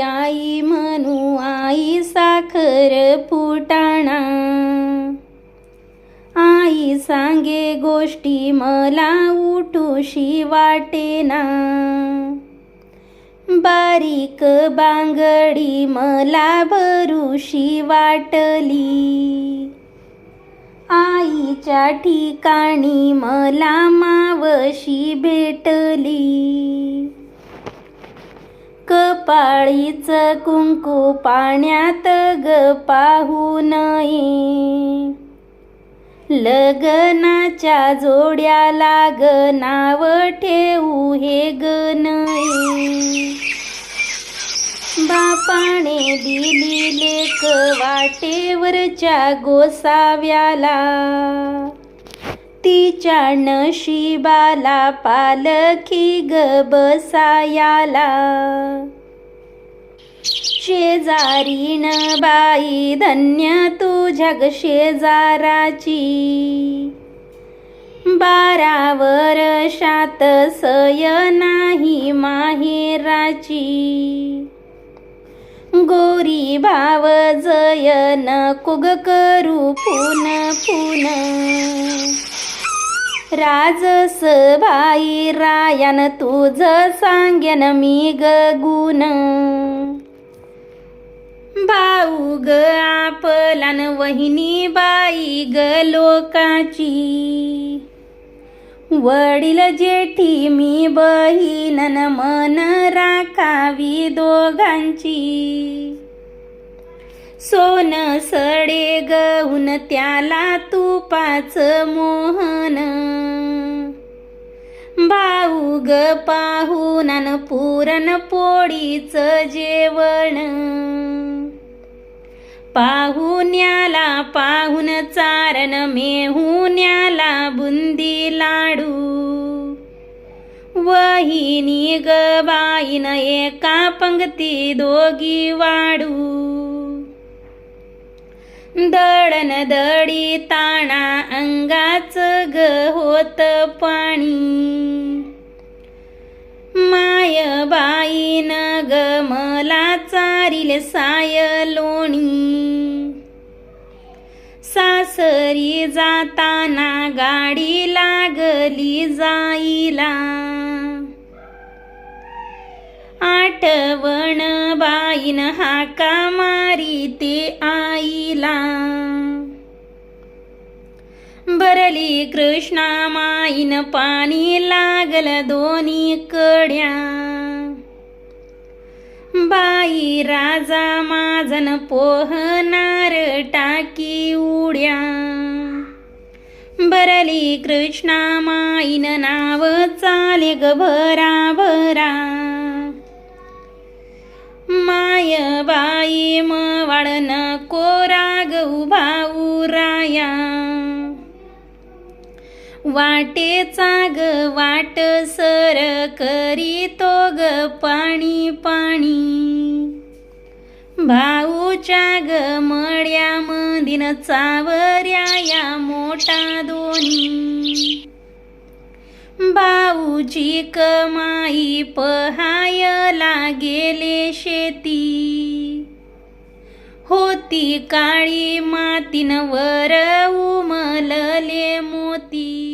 आई म्हणू आई साखर फुटाणा. आई सांगे गोष्टी मला उठूशी वाटेना. बारीक बांगडी मला भरूशी वाटली. आईच्या ठिकाणी मला मावशी भेटली. कपाळीच कुंकू पाण्यात ग पाहू नये. लग्नाच्या जोड्याला ग नाव ठेवू हे ग नये. बापाने दिली लेक वाटेवरच्या गोसाव्याला. तिच्या नशिबाला पालखी ग बसायाला. शेजारीण बाई धन्य तू जग शेजाराची. बारा वर्षात सय नाही माहेराची. गोरी भाव जयन कुग करू पुन पुन. राजस भाई रायन तुझ सांगेन मी ग गुण. भाऊ ग आपलान वहिनी बाई ग लोकाची. वडील जेठी मी बहीणन मन राखावी दोघांची. सोन सडे गहून त्याला तुपाच मोहन. भाऊ ग पाहून पुरण पोळीच जेवण. पाहुण्याला पाहून चारण मेहुण्याला बुंदी लाडू. वहिनी ग बाईन एका पंक्ती दोघी वाडू. दळण दडी ताणा अंगाच ग होत पाणी. माय बाईन ग मला चारील साय लोणी. सासरी जाताना गाडी लागली जाईला. आठवण बाईन हाका मारी ते कृष्णा माईन पाणी लागल दोन्ही कड्या बाई राजा माझन पोहनार टाकी उड्या बरली कृष्णा माईन नाव चाले ग भरा भरा माय बाई मवाळ नको रागऊ भाऊ राया वाटेचा ग वाट सर करीतो ग पाणी पाणी. भाऊच्या ग मळ्या मदिन चावऱ्या या मोठा दोन्ही भाऊची कमाई पहायला गेले शेती. होती काळी मातीन वर उमलले मोती.